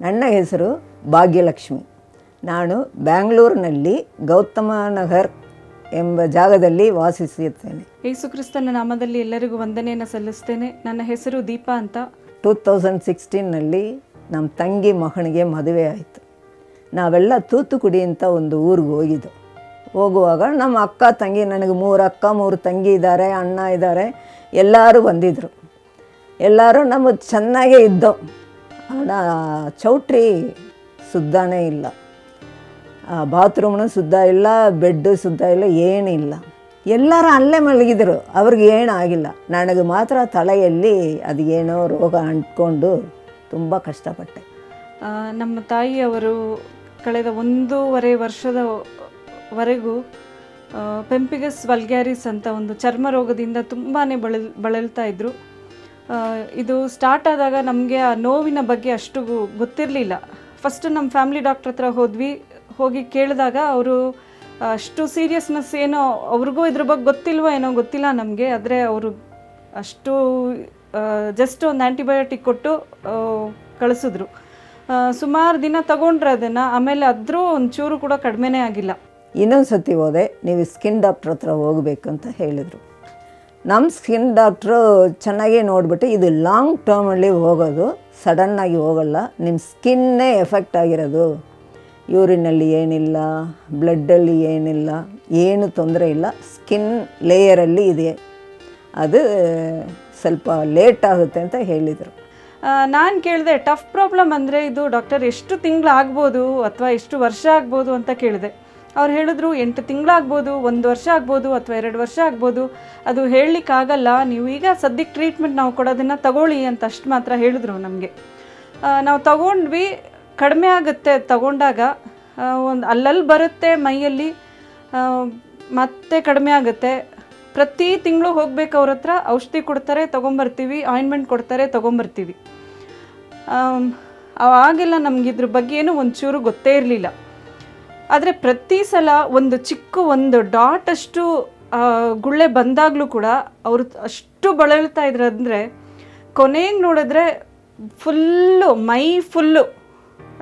ನನ್ನ ಹೆಸರು ಭಾಗ್ಯಲಕ್ಷ್ಮಿ. ನಾನು ಬ್ಯಾಂಗ್ಳೂರಿನಲ್ಲಿ ಗೌತಮ ನಗರ್ ಎಂಬ ಜಾಗದಲ್ಲಿ ವಾಸಿಸುತ್ತೇನೆ ಯೇಸುಕ್ರಿಸ್ತನ ನಾಮದಲ್ಲಿ ಎಲ್ಲರಿಗೂ ವಂದನೆಯನ್ನು ಸಲ್ಲಿಸ್ತೇನೆ. ನನ್ನ ಹೆಸರು ದೀಪಾ ಅಂತ. ಟೂ ತೌಸಂಡ್ ಸಿಕ್ಸ್ಟೀನಲ್ಲಿ ನಮ್ಮ ತಂಗಿ ಮಗನಿಗೆ ಮದುವೆ ಆಯಿತು. ನಾವೆಲ್ಲ ತೂತುಕುಡಿ ಅಂತ ಒಂದು ಊರಿಗೆ ಹೋಗಿದ್ದು ಹೋಗುವಾಗ ನಮ್ಮ ಅಕ್ಕ ತಂಗಿ ನನಗೆ ಮೂರು ಅಕ್ಕ ಮೂರು ತಂಗಿ ಇದ್ದಾರೆ ಅಣ್ಣ ಇದ್ದಾರೆ ಎಲ್ಲರೂ ಬಂದಿದ್ದರು ಎಲ್ಲರೂ ನಮ್ಮ ಚೆನ್ನಾಗೇ ಇದ್ದವು. ಹಣ ಚೌಟ್ರಿ ಸುದ್ದಾನೇ ಇಲ್ಲ. ಬಾತ್ರೂಮ್ನು ಸುದ್ದ ಇಲ್ಲ ಬೆಡ್ಡು ಸುದ್ದ ಇಲ್ಲ, ಏನಿಲ್ಲ. ಎಲ್ಲರೂ ಅಲ್ಲೇ ಮಲಗಿದ್ರು, ಅವ್ರಿಗೆ ಏನೂ ಆಗಿಲ್ಲ ನನಗೆ ಮಾತ್ರ ತಲೆಯಲ್ಲಿ ಅದು ಏನೋ ರೋಗ ಅಂಟ್ಕೊಂಡು ತುಂಬ ಕಷ್ಟಪಟ್ಟೆ. ನಮ್ಮ ತಾಯಿಯವರು ಕಳೆದ ಒಂದೂವರೆ ವರ್ಷದವರೆಗೂ ಪೆಂಪಿಗಸ್ ವಲ್ಗ್ಯಾರಿಸ್ ಅಂತ ಒಂದು ಚರ್ಮ ರೋಗದಿಂದ ತುಂಬಾ ಬಳಲ್, ಬಳಲ್ತಾ ಇದ್ದರು ಇದು ಸ್ಟಾರ್ಟ್ ಆದಾಗ ನಮಗೆ ಆ ನೋವಿನ ಬಗ್ಗೆ ಅಷ್ಟು ಗೊತ್ತಿರಲಿಲ್ಲ. ಫಸ್ಟ್ ನಮ್ಮ ಫ್ಯಾಮಿಲಿ ಡಾಕ್ಟ್ರ್ ಹತ್ರ ಹೋದ್ವಿ. ಹೋಗಿ ಕೇಳಿದಾಗ ಅವರು ಅಷ್ಟು ಸೀರಿಯಸ್ನೆಸ್ ಏನೋ ಅವ್ರಿಗೂ ಇದ್ರ ಬಗ್ಗೆ ಗೊತ್ತಿಲ್ವೋ ಏನೋ ಗೊತ್ತಿಲ್ಲ ನಮಗೆ. ಆದರೆ ಅವರು ಅಷ್ಟು ಜಸ್ಟ್ ಒಂದು ಆ್ಯಂಟಿಬಯೋಟಿಕ್ ಕೊಟ್ಟು ಕಳಿಸಿದ್ರು. ಸುಮಾರು ದಿನ ತಗೊಂಡ್ರೆ ಅದನ್ನು. ಆಮೇಲೆ ಅದ್ರೂ ಒಂಚೂರು ಕೂಡ ಕಡಿಮೆನೇ ಆಗಿಲ್ಲ. ಇನ್ನೊಂದು ಸತಿ ಹೋದೆ, ನೀವು ಸ್ಕಿನ್ ಡಾಕ್ಟ್ರ್ ಹತ್ರ ಹೋಗಬೇಕು ಅಂತ ಹೇಳಿದರು. ನಮ್ಮ ಸ್ಕಿನ್ ಡಾಕ್ಟ್ರು ಚೆನ್ನಾಗಿ ನೋಡಿಬಿಟ್ಟು ಇದು ಲಾಂಗ್ ಟರ್ಮಲ್ಲಿ ಹೋಗೋದು ಸಡನ್ನಾಗಿ ಹೋಗಲ್ಲ ನಿಮ್ಮ ಸ್ಕಿನ್ನೇ ಎಫೆಕ್ಟ್ ಆಗಿರೋದು. ಯೂರಿನಲ್ಲಿ ಏನಿಲ್ಲ ಬ್ಲಡ್ಡಲ್ಲಿ ಏನಿಲ್ಲ, ಏನು ತೊಂದರೆ ಇಲ್ಲ ಸ್ಕಿನ್ ಲೇಯರಲ್ಲಿ ಇದೆ. ಅದು, ಸ್ವಲ್ಪ ಲೇಟ್ ಆಗುತ್ತೆ ಅಂತ ಹೇಳಿದರು. ನಾನು ಕೇಳಿದೆ ಟಫ್ ಪ್ರಾಬ್ಲಮ್ ಅಂದರೆ ಇದು ಡಾಕ್ಟರ್ ಎಷ್ಟು ತಿಂಗಳು ಆಗ್ಬೋದು ಅಥವಾ ಎಷ್ಟು ವರ್ಷ ಆಗ್ಬೋದು ಅಂತ ಕೇಳಿದೆ. ಅವ್ರು ಹೇಳಿದ್ರು, ಎಂಟು ತಿಂಗಳಾಗ್ಬೋದು ಒಂದು ವರ್ಷ ಆಗ್ಬೋದು ಅಥವಾ ಎರಡು ವರ್ಷ ಆಗ್ಬೋದು. ಅದು ಹೇಳಲಿಕ್ಕಾಗಲ್ಲ ನೀವು ಈಗ ಸದ್ಯಕ್ಕೆ ಟ್ರೀಟ್ಮೆಂಟ್ ನಾವು ಕೊಡೋದನ್ನು ತಗೊಳ್ಳಿ ಅಂತ ಅಷ್ಟು ಮಾತ್ರ ಹೇಳಿದ್ರು ನಮಗೆ. ನಾವು ತಗೊಂಡ್ವಿ. ಕಡಿಮೆ ಆಗುತ್ತೆ ತಗೊಂಡಾಗ. ಒಂದು ಅಲ್ಲಲ್ಲಿ ಬರುತ್ತೆ ಮೈಯಲ್ಲಿ. ಮತ್ತೆ ಕಡಿಮೆ ಆಗುತ್ತೆ. ಪ್ರತಿ ತಿಂಗಳು ಹೋಗ್ಬೇಕು ಅವ್ರ ಹತ್ರ. ಔಷಧಿ ಕೊಡ್ತಾರೆ, ತೊಗೊಂಬರ್ತೀವಿ. ಆಯಿಂಟ್ಮೆಂಟ್ ಕೊಡ್ತಾರೆ, ತೊಗೊಂಬರ್ತೀವಿ. ಆಗಿಲ್ಲ ನಮಗಿದ್ರ ಬಗ್ಗೆ ಏನೂ ಒಂಚೂರು ಗೊತ್ತೇ ಇರಲಿಲ್ಲ. ಆದರೆ ಪ್ರತಿ ಸಲ ಒಂದು ಚಿಕ್ಕ ಒಂದು ಡಾಟ್ ಅಷ್ಟು ಗುಳ್ಳೆ ಬಂದಾಗಲೂ ಕೂಡ ಅವರು ಅಷ್ಟು ಬಳಲ್ತಾ ಇದ್ರು ಅಂದರೆ ಕೊನೆಗೆ ನೋಡಿದ್ರೆ ಫುಲ್ಲು, ಮೈ ಫುಲ್ಲು,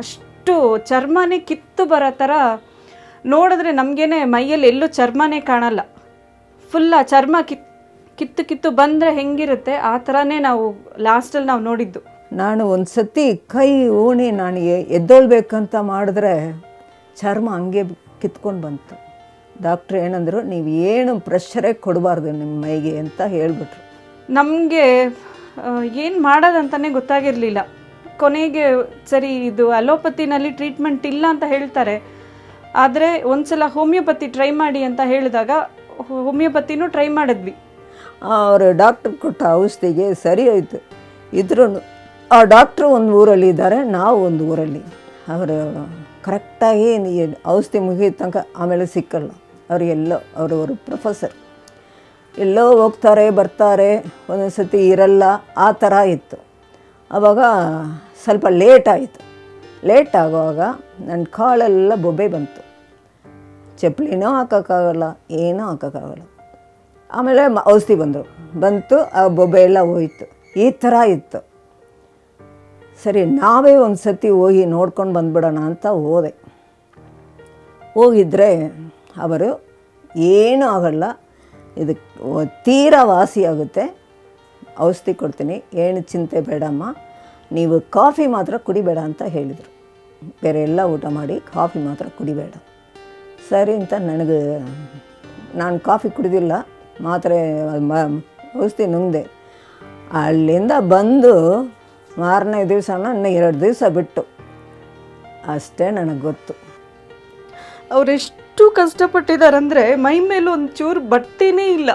ಅಷ್ಟು ಚರ್ಮನೇ ಕಿತ್ತು ಬರೋ ಥರ ನೋಡಿದ್ರೆ ನಮಗೇನೆ ಮೈಯಲ್ಲಿ ಎಲ್ಲೂ ಚರ್ಮನೇ ಕಾಣಲ್ಲ. ಫುಲ್ ಚರ್ಮ ಕಿತ್, ಕಿತ್ತು ಕಿತ್ತು ಬಂದರೆ ಹೆಂಗಿರುತ್ತೆ ಆ ಥರನೇ ನಾವು ಲಾಸ್ಟಲ್ಲಿ ನಾವು ನೋಡಿದ್ದು. ನಾನು ಒಂದು ಸತಿ ಕೈ ಓಣಿ ನನಗೆ ಎದ್ದೊಳ್ಬೇಕಂತ ಮಾಡಿದ್ರೆ ಚರ್ಮ ಹಂಗೆ ಕಿತ್ಕೊಂಡು ಬಂತು. ಡಾಕ್ಟ್ರ್ ಏನಂದರು ನೀವು ಏನು ಪ್ರೆಷರೇ ಕೊಡಬಾರ್ದು ನಿಮ್ಮ ಮೈಗೆ ಅಂತ ಹೇಳಿಬಿಟ್ರು. ನಮಗೆ ಏನು ಮಾಡೋದಂತಲೇ ಗೊತ್ತಾಗಿರಲಿಲ್ಲ. ಕೊನೆಗೆ ಸರಿ ಇದು ಅಲೋಪತಿನಲ್ಲಿ ಟ್ರೀಟ್ಮೆಂಟ್ ಇಲ್ಲ ಅಂತ ಹೇಳ್ತಾರೆ. ಆದರೆ ಒಂದ್ಸಲ ಹೋಮಿಯೋಪತಿ ಟ್ರೈ ಮಾಡಿ ಅಂತ ಹೇಳಿದಾಗ ಹೋಮಿಯೋಪತಿನೂ ಟ್ರೈ ಮಾಡಿದ್ವಿ. ಅವರು ಡಾಕ್ಟ್ರ್ ಕೊಟ್ಟ ಔಷಧಿಗೆ ಸರಿ ಆಯಿತು ಇದ್ರೂ ಆ ಡಾಕ್ಟ್ರು ಒಂದು ಊರಲ್ಲಿ ಇದ್ದಾರೆ ನಾವು ಒಂದು ಊರಲ್ಲಿ. ಅವರು ಕರೆಕ್ಟಾಗಿ ಔಷಧಿ ಮುಗಿದ ತನಕ ಆಮೇಲೆ ಸಿಕ್ಕಲ್ಲ. ಅವ್ರು ಎಲ್ಲೋ ಅವರವರು ಪ್ರೊಫೆಸರ್. ಎಲ್ಲೋ ಹೋಗ್ತಾರೆ, ಬರ್ತಾರೆ ಒಂದೊಂದು ಸತಿ ಇರಲ್ಲ, ಆ ಥರ ಇತ್ತು. ಆವಾಗ ಸ್ವಲ್ಪ ಲೇಟ್ ಆಯಿತು. ಲೇಟ್ ಆಗುವಾಗ ನನ್ನ ಕಾಳೆಲ್ಲ ಬೊಬ್ಬೆ ಬಂತು. ಚಪ್ಪಲಿನೂ ಹಾಕೋಕ್ಕಾಗಲ್ಲ, ಏನೂ ಹಾಕೋಕ್ಕಾಗಲ್ಲ. ಆಮೇಲೆ ಔಷಧಿ ಬಂದರು. ಬಂತು, ಆ ಬೊಬ್ಬೆ ಎಲ್ಲ ಹೋಯಿತು. ಈ ಥರ ಇತ್ತು. ಸರಿ, ನಾವೇ ಒಂದು ಸತಿ ಹೋಗಿ ನೋಡ್ಕೊಂಡು ಬಂದ್ಬಿಡೋಣ ಅಂತ ಹೋದೆ. ಹೋಗಿದ್ರೆ ಅವರು, ಏನೂ ಆಗಲ್ಲ ಇದಕ್ಕೆ ತೀರಾ ವಾಸಿ ಆಗುತ್ತೆ, ಔಷಧಿ ಕೊಡ್ತೀನಿ, ಏನು ಚಿಂತೆ ಬೇಡಮ್ಮ, ನೀವು ಕಾಫಿ ಮಾತ್ರ ಕುಡಿಬೇಡ ಅಂತ ಹೇಳಿದರು. ಬೇರೆ ಎಲ್ಲ ಊಟ ಮಾಡಿ ಕಾಫಿ ಮಾತ್ರ ಕುಡಿಬೇಡ. ಸರಿ ಅಂತ ನನಗೆ, ನಾನು ಕಾಫಿ ಕುಡಿದಿಲ್ಲ, ಮಾತ್ರೆ ಔಷಧಿ ನುಂಗಿದೆ. ಅಲ್ಲಿಂದ ಬಂದು ಮಾರನೇ ದಿವಸ ಇನ್ನು ಎರಡು ದಿವಸ ಬಿಟ್ಟು. ಅಷ್ಟೇ ನನಗೆ ಗೊತ್ತು. ಅವರೆಷ್ಟು ಕಷ್ಟಪಟ್ಟಿದ್ದಾರೆ ಮೈ ಮೇಲೆ ಒಂಚೂರು ಬಟ್ಟೆನೇ ಇಲ್ಲ.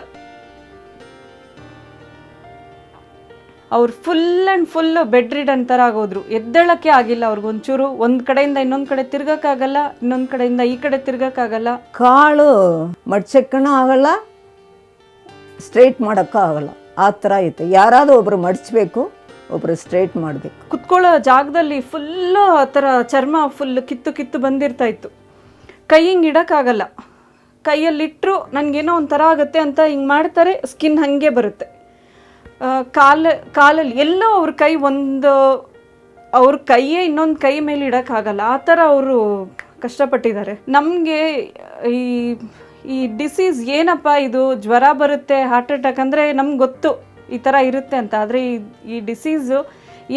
ಅವ್ರು full and full bedridden ಥರ ಆಗೋದ್ರು. ಎದ್ದೇಳಕ್ಕೆ ಆಗಿಲ್ಲ ಅವ್ರಿಗೊಂಚೂರು ಒಂದು ಕಡೆಯಿಂದ ಇನ್ನೊಂದು ಕಡೆ ತಿರ್ಗಕ್ಕಾಗಲ್ಲ ಇನ್ನೊಂದು ಕಡೆಯಿಂದ ಈ ಕಡೆ ತಿರ್ಗಕ್ಕಾಗಲ್ಲ ಕಾಳು ಮಡ್ಚಕ್ಕೂ ಆಗಲ್ಲ ಸ್ಟ್ರೈಟ್ ಮಾಡೋಕ್ಕೂ ಆಗಲ್ಲ. ಆ ಥರ ಐತೆ. ಯಾರಾದರೂ ಒಬ್ಬರು ಮಡಚಬೇಕು ಒಬ್ಬರು ಸ್ಟ್ರೈಟ್ ಮಾಡಬೇಕು. ಕುತ್ಕೊಳ್ಳೋ ಜಾಗದಲ್ಲಿ ಫುಲ್ಲು ಆ ಥರ ಚರ್ಮ ಫುಲ್ ಕಿತ್ತು ಕಿತ್ತು ಬಂದಿರ್ತಾ ಇತ್ತು. ಕೈ ಹಿಂಗೆ ಇಡೋಕ್ಕಾಗಲ್ಲ. ಕೈಯಲ್ಲಿಟ್ಟರು ನನಗೇನೋ ಒಂಥರ ಆಗುತ್ತೆ ಅಂತ ಹಿಂಗೆ ಮಾಡ್ತಾರೆ ಸ್ಕಿನ್ ಹಾಗೆ ಬರುತ್ತೆ. ಆ, ಕಾಲ ಕಾಲಲ್ಲಿ ಎಲ್ಲೋ ಅವ್ರ ಕೈ ಒಂದು ಅವ್ರ ಕೈಯೇ ಇನ್ನೊಂದು ಕೈ ಮೇಲೆ ಇಡೋಕ್ಕಾಗಲ್ಲ. ಆ ಥರ ಅವರು ಕಷ್ಟಪಟ್ಟಿದ್ದಾರೆ. ನಮಗೆ ಈ ಈ ಡಿಸೀಸ್ ಏನಪ್ಪ ಇದು? ಜ್ವರ ಬರುತ್ತೆ ಹಾರ್ಟ್ ಅಟ್ಯಾಕ್ ಅಂದರೆ ನಮ್ಗೆ ಗೊತ್ತು. ಈ ಥರ ಇರುತ್ತೆ ಅಂತ. ಆದರೆ ಈ ಈ ಡಿಸೀಸು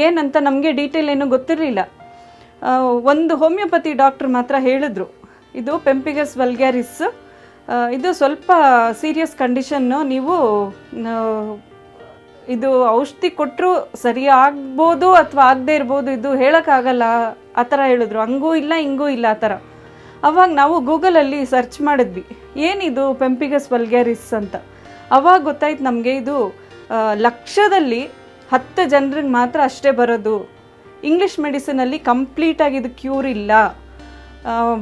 ಏನಂತ ನಮಗೆ ಡೀಟೇಲ್ ಏನೂ ಗೊತ್ತಿರಲಿಲ್ಲ. ಒಂದು ಹೋಮಿಯೋಪತಿ ಡಾಕ್ಟ್ರ್ ಮಾತ್ರ ಹೇಳಿದ್ರು, ಇದು ಪೆಂಪಿಗಸ್ ವಲ್ಗ್ಯಾರಿಸ್ ಇದು ಸ್ವಲ್ಪ ಸೀರಿಯಸ್ ಕಂಡೀಷನ್ನು ನೀವು ಇದು ಔಷಧಿ ಕೊಟ್ಟರು ಸರಿ ಆಗ್ಬೋದು ಅಥವಾ ಆಗದೇ ಇರ್ಬೋದು, ಇದು ಹೇಳೋಕ್ಕಾಗಲ್ಲ, ಆ ಥರ ಹೇಳಿದ್ರು. ಹಂಗೂ ಇಲ್ಲ, ಹಿಂಗೂ ಇಲ್ಲ, ಆ ಥರ ಅವಾಗ ನಾವು ಗೂಗಲಲ್ಲಿ ಸರ್ಚ್ ಮಾಡಿದ್ವಿ, ಏನಿದು ಪೆಂಪಿಗಸ್ ವಲ್ಗ್ಯಾರಿಸ್ ಅಂತ. ಅವಾಗ ಗೊತ್ತಾಯ್ತು ನಮಗೆ ಇದು ಲಕ್ಷದಲ್ಲಿ ಹತ್ತು ಜನರಿಗೆ ಮಾತ್ರ ಅಷ್ಟೇ ಬರೋದು. ಇಂಗ್ಲೀಷ್ ಮೆಡಿಸಿನಲ್ಲಿ ಕಂಪ್ಲೀಟಾಗಿ ಇದು ಕ್ಯೂರ್ ಇಲ್ಲ.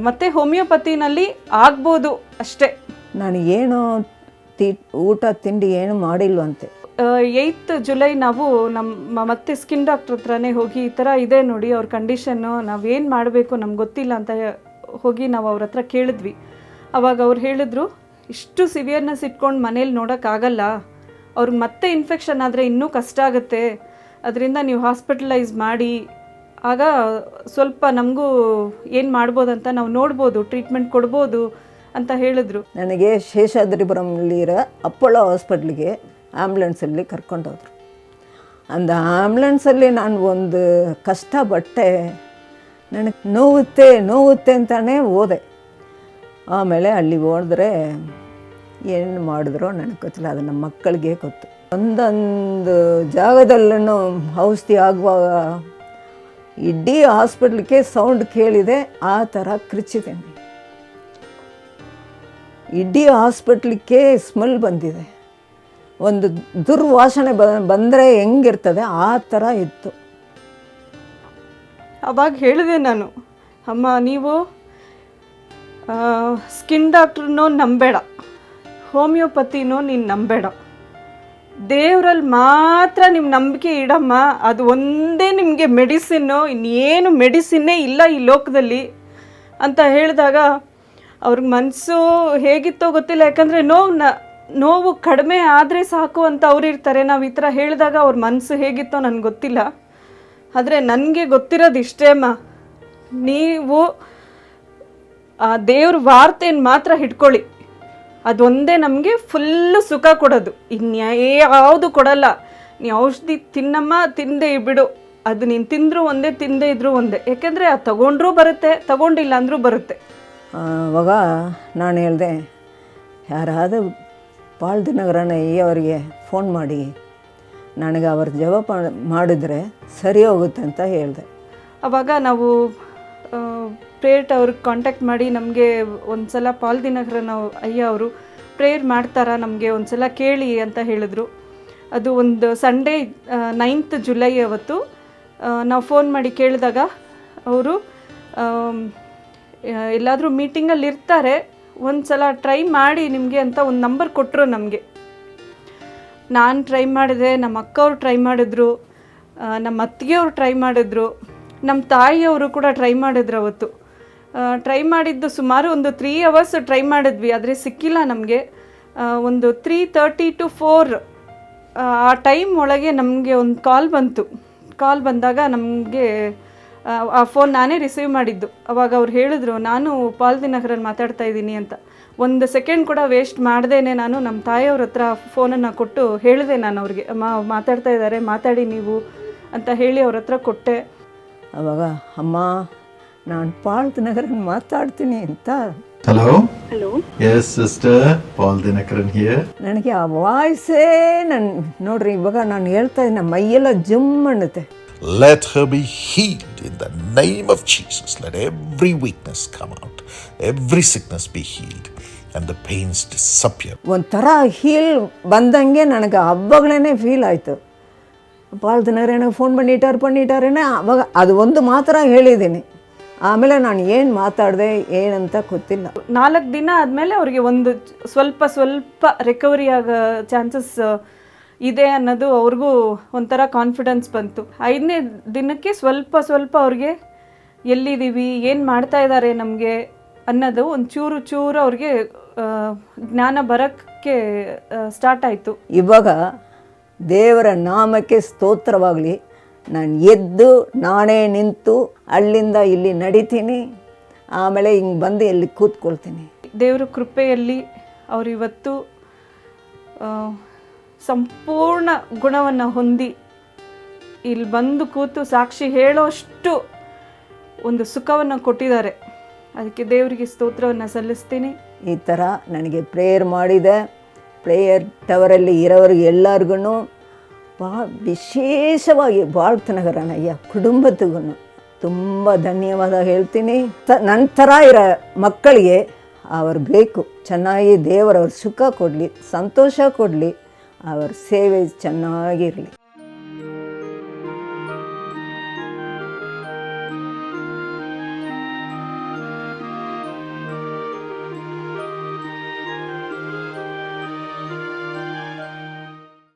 ಮತ್ತು ಹೋಮಿಯೋಪತಿನಲ್ಲಿ ಆಗ್ಬೋದು ಅಷ್ಟೇ. ನಾನು ಏನು ತಿ ಊಟ ತಿಂಡಿ ಏನು ಮಾಡಿಲ್ವಂತೆ. ಏಯ್ತ್ ಜುಲೈ ನಾವು ನಮ್ಮ ಮತ್ತೆ ಸ್ಕಿನ್ ಡಾಕ್ಟ್ರ್ ಹತ್ರನೇ ಹೋಗಿ ಈ ಥರ ಇದೆ ನೋಡಿ ಅವ್ರ ಕಂಡೀಷನ್ನು ನಾವೇನು ಮಾಡಬೇಕು ನಮ್ಗೆ ಗೊತ್ತಿಲ್ಲ ಅಂತ ಹೋಗಿ ನಾವು ಅವ್ರ ಹತ್ರ ಕೇಳಿದ್ವಿ. ಅವಾಗ ಅವ್ರು ಹೇಳಿದ್ರು ಇಷ್ಟು ಸಿವಿಯರ್ನೆಸ್ ಇಟ್ಕೊಂಡು ಮನೇಲಿ ನೋಡೋಕ್ಕಾಗಲ್ಲ ಅವ್ರಿಗೆ ಮತ್ತೆ ಇನ್ಫೆಕ್ಷನ್ ಆದರೆ ಇನ್ನೂ ಕಷ್ಟ ಆಗುತ್ತೆ. ಅದರಿಂದ ನೀವು ಹಾಸ್ಪಿಟಲೈಸ್ ಮಾಡಿ, ಆಗ ಸ್ವಲ್ಪ ನಮಗೂ ಏನು ಮಾಡ್ಬೋದಂತ ನಾವು ನೋಡ್ಬೋದು ಟ್ರೀಟ್ಮೆಂಟ್ ಕೊಡ್ಬೋದು ಅಂತ ಹೇಳಿದ್ರು. ನನಗೆ ಶೇಷಾದ್ರಿಪುರಂನಲ್ಲಿರೋ ಅಪ್ಪೋಲೋ ಹಾಸ್ಪಿಟ್ಲಿಗೆ ಆ್ಯಂಬುಲೆನ್ಸಲ್ಲಿ ಕರ್ಕೊಂಡೋದ್ರು ಅಂದ ಆ್ಯಂಬುಲೆನ್ಸಲ್ಲಿ ನಾನು ಒಂದು ಕಷ್ಟಪಟ್ಟೆ, ನನಗೆ ನೋವುತ್ತೆ ನೋವುತ್ತೆ ಅಂತಲೇ ಹೋದೆ. ಆಮೇಲೆ ಅಲ್ಲಿ ಹೋದ್ರೆ ಏನು ಮಾಡಿದ್ರೋ ನನಗೆ ಗೊತ್ತಿಲ್ಲ, ಅದು ನಮ್ಮ ಮಕ್ಕಳಿಗೆ ಗೊತ್ತು. ಒಂದೊಂದು ಜಾಗದಲ್ಲೂ ಔಷಧಿ ಆಗುವಾಗ ಇಡೀ ಹಾಸ್ಪಿಟ್ಲಿಗೆ ಸೌಂಡ್ ಕೇಳಿದೆ, ಆ ಥರ ಕ್ರಿಚಿದ್ದೇನೆ ಇಡೀ ಹಾಸ್ಪಿಟ್ಲಿಗೆ ಸ್ಮೆಲ್ ಬಂದಿದೆ. ಒಂದು ದುರ್ವಾಸನೆ ಬ, ಬಂದರೆ ಹೆಂಗಿರ್ತದೆ, ಆ ಥರ ಇತ್ತು. ಅವಾಗ ಹೇಳಿದೆ ನಾನು, ಅಮ್ಮ, ನೀವು ಸ್ಕಿನ್ ಡಾಕ್ಟ್ರನ್ನೋ ನಂಬೇಡ. ಹೋಮಿಯೋಪತಿನೋ ನೀನು ನಂಬೇಡ. ದೇವ್ರಲ್ಲಿ ಮಾತ್ರ ನಿಮ್ಮ ನಂಬಿಕೆ ಇಡಮ್ಮ, ಅದು ಒಂದೇ ನಿಮಗೆ ಮೆಡಿಸಿನ್ನು, ಇನ್ನೇನು ಮೆಡಿಸಿನ್ನೇ ಇಲ್ಲ ಈ ಲೋಕದಲ್ಲಿ ಅಂತ ಹೇಳಿದಾಗ ಅವ್ರಿಗೆ ಮನಸ್ಸು ಹೇಗಿತ್ತೋ ಗೊತ್ತಿಲ್ಲ. ಯಾಕಂದರೆ ನೋವು ನೋವು ಕಡಿಮೆ ಆದರೆ ಸಾಕು ಅಂತ ಅವ್ರು ಇರ್ತಾರೆ. ನಾವು ಈ ಥರ ಹೇಳಿದಾಗ ಅವ್ರ ಮನಸ್ಸು ಹೇಗಿತ್ತೋ ನನಗೆ ಗೊತ್ತಿಲ್ಲ. ಆದರೆ ನನಗೆ ಗೊತ್ತಿರೋದು ಇಷ್ಟೇ ಅಮ್ಮ. ನೀವು ಆ ದೇವ್ರ ವಾರ್ತೆಯನ್ನು ಮಾತ್ರ ಹಿಡ್ಕೊಳ್ಳಿ. ಅದೊಂದೇ ನಮಗೆ ಫುಲ್ಲು ಸುಖ ಕೊಡೋದು. ಇನ್ಯಾ ಯಾವುದು ಕೊಡಲ್ಲ. ನೀ ಔಷಧಿ ತಿನ್ನಮ್ಮ ತಿಂದೆ ಬಿಡು. ಅದು ನೀನು ತಿಂದರೂ ಒಂದೇ ತಿಂದೇ ಇದ್ರೂ ಒಂದೇ. ಯಾಕೆಂದರೆ ಅದು ತಗೊಂಡ್ರೂ ಬರುತ್ತೆ ತಗೊಂಡಿಲ್ಲ ಅಂದರೂ ಬರುತ್ತೆ. ಅವಾಗ ನಾನು ಹೇಳಿದೆ ಯಾರಾದರೂ ಪಾಳ್ದಿನಗರನ ಅವರಿಗೆ ಫೋನ್ ಮಾಡಿ. ನನಗೆ ಅವ್ರ ಜವಾಬ್ ಮಾಡಿದರೆ ಸರಿ ಹೋಗುತ್ತೆ ಅಂತ ಹೇಳಿದೆ. ಅವಾಗ ನಾವು ಪ್ರೇಯರ್ಟ್ ಅವ್ರಿಗೆ ಕಾಂಟ್ಯಾಕ್ಟ್ ಮಾಡಿ ನಮಗೆ ಒಂದು ಸಲ ಪಾಲ್ದಿನಗರ ನಾವು ಅಯ್ಯ ಅವರು ಪ್ರೇಯರ್ ಮಾಡ್ತಾರಾ ನಮಗೆ ಒಂದು ಸಲ ಕೇಳಿ ಅಂತ ಹೇಳಿದ್ರು. ಅದು ಒಂದು ಸಂಡೇ ನೈನ್ತ್ ಜುಲೈ ಅವತ್ತು ನಾವು ಫೋನ್ ಮಾಡಿ ಕೇಳಿದಾಗ ಅವರು ಎಲ್ಲಾದರೂ ಮೀಟಿಂಗಲ್ಲಿ ಇರ್ತಾರೆ ಒಂದು ಸಲ ಟ್ರೈ ಮಾಡಿ ನಿಮಗೆ ಅಂತ ಒಂದು ನಂಬರ್ ಕೊಟ್ಟರು ನಮಗೆ. ನಾನು ಟ್ರೈ ಮಾಡಿದೆ ನಮ್ಮ ಅಕ್ಕವ್ರು ಟ್ರೈ ಮಾಡಿದ್ರು ನಮ್ಮ ಅತ್ತಿಗೆಯವರು ಟ್ರೈ ಮಾಡಿದ್ರು. ನಮ್ಮ ತಾಯಿಯವರು ಕೂಡ ಟ್ರೈ ಮಾಡಿದ್ರು ಅವತ್ತು. ಟ್ರೈ ಮಾಡಿದ್ದು ಸುಮಾರು ಒಂದು ತ್ರೀ ಅವರ್ಸ್ ಟ್ರೈ ಮಾಡಿದ್ವಿ, ಆದರೆ ಸಿಕ್ಕಿಲ್ಲ ನಮಗೆ. ಒಂದು ತ್ರೀ ತರ್ಟಿ ಟು ಫೋರ್ ಆ ಟೈಮ್ ಒಳಗೆ ನಮಗೆ ಒಂದು ಕಾಲ್ ಬಂತು. ಕಾಲ್ ಬಂದಾಗ ನಮಗೆ, ಆ ಫೋನ್ ನಾನೇ ರಿಸೀವ್ ಮಾಡಿದ್ದು. ಅವಾಗ ಅವ್ರು ಹೇಳಿದ್ರು, ನಾನು ಪಾಲ್ದಿನಗರಲ್ಲಿ ಮಾತಾಡ್ತಾ ಇದ್ದೀನಿ ಅಂತ. ಒಂದು ಸೆಕೆಂಡ್ ಕೂಡ ವೇಸ್ಟ್ ಮಾಡ್ದೇನೆ ನಾನು ನಮ್ಮ ತಾಯಿಯವ್ರ ಹತ್ರ ಫೋನನ್ನು ಕೊಟ್ಟು ಹೇಳಿದೆ ನಾನು ಅವ್ರಿಗೆ. ಮಾತಾಡ್ತಾ ಇದ್ದಾರೆ ಮಾತಾಡಿ ನೀವು ಅಂತ ಹೇಳಿ ಅವ್ರ ಹತ್ರ ಕೊಟ್ಟೆ. ಅವಾಗ ಅಮ್ಮ ನಾನು ಪಾಳ್ದಿನಗರ ಮಾತಾಡ್ತೀನಿ ಅಂತ hello yes sister Dinakaran here. ನನಗೆ ಆ ವಾಯ್ಸೇ ನನ್ನ ನೋಡ್ರಿ ಇವಾಗ ನಾನು ಹೇಳ್ತಾ ಇದ್ದೀನಿ ಮೈಯೆಲ್ಲ ಜುಮ್ ಅನ್ನುತ್ತೆ Let her be healed in the name of Jesus. Let every weakness come out, every sickness be healed, and the pains disappear. ಒಂಥರ ಹೀಲ್ ಬಂದಂಗೆ ನನಗೆ ಅವಾಗಲೇ ಫೀಲ್ ಆಯಿತು ಭಾಳ ದಿನ ಫೋನ್ பண்ணிட்டார் பண்ணிட்டாರೇನೆ ಅವಾಗ ಅದು ಒಂದು ಮಾತ್ರ ಹೇಳಿದ್ದೀನಿ. ಆಮೇಲೆ ನಾನು ಏನು ಮಾತಾಡಿದೆ ಏನಂತ ಗೊತ್ತಿಲ್ಲ. ನಾಲ್ಕು ದಿನ ಆದಮೇಲೆ ಅವರಿಗೆ ಒಂದು ಸ್ವಲ್ಪ ಸ್ವಲ್ಪ ರಿಕವರಿ ಆಗೋ ಚಾನ್ಸಸ್ ಇದೆ ಅನ್ನೋದು ಅವ್ರಿಗೂ ಒಂಥರ ಕಾನ್ಫಿಡೆನ್ಸ್ ಬಂತು. ಐದನೇ ದಿನಕ್ಕೆ ಸ್ವಲ್ಪ ಸ್ವಲ್ಪ ಅವ್ರಿಗೆ ಎಲ್ಲಿದ್ದೀವಿ ಏನು ಮಾಡ್ತಾ ಇದ್ದಾರೆ ನಮಗೆ ಅನ್ನೋದು ಒಂದು ಚೂರು ಚೂರು ಅವ್ರಿಗೆ ಜ್ಞಾನ ಬರೋಕ್ಕೆ ಸ್ಟಾರ್ಟ್ ಆಯಿತು. ಇವಾಗ ದೇವರ ನಾಮಕ್ಕೆ ಸ್ತೋತ್ರವಾಗಲಿ. ನಾನು ಎದ್ದು ನಾನೇ ನಿಂತು ಅಲ್ಲಿಂದ ಇಲ್ಲಿ ನಡಿತೀನಿ. ಆಮೇಲೆ ಹಿಂಗೆ ಬಂದು ಇಲ್ಲಿ ಕೂತ್ಕೊಳ್ತೀನಿ. ದೇವರ ಕೃಪೆಯಲ್ಲಿ ಅವರು ಇವತ್ತು ಸಂಪೂರ್ಣ ಗುಣವನ್ನು ಹೊಂದಿ ಇಲ್ಲಿ ಬಂದು ಕೂತು ಸಾಕ್ಷಿ ಹೇಳೋಷ್ಟು ಒಂದು ಸುಖವನ್ನು ಕೊಟ್ಟಿದ್ದಾರೆ. ಅದಕ್ಕೆ ದೇವರಿಗೆ ಸ್ತೋತ್ರವನ್ನು ಸಲ್ಲಿಸ್ತೀನಿ. ಈ ಥರ ನನಗೆ ಪ್ರೇಯರ್ ಮಾಡಿದೆ. ಪ್ರೇಯರ್ ಟವರಲ್ಲಿ ಇರೋರಿಗೆ ಎಲ್ಲರಿಗೂ ಭಾಳ ವಿಶೇಷವಾಗಿ ಬಾಳ್ತನಗರನಯ್ಯ ಕುಟುಂಬದಗೂ ತುಂಬ ಧನ್ಯವಾದ ಹೇಳ್ತೀನಿ. ನಂತರ ಇರೋ ಮಕ್ಕಳಿಗೆ ಅವರು ಬೇಕು. ಚೆನ್ನಾಗಿ ದೇವರವ್ರ ಸುಖ ಕೊಡಲಿ, ಸಂತೋಷ ಕೊಡಲಿ, ಅವ್ರ ಸೇವೆ ಚೆನ್ನಾಗಿರಲಿ.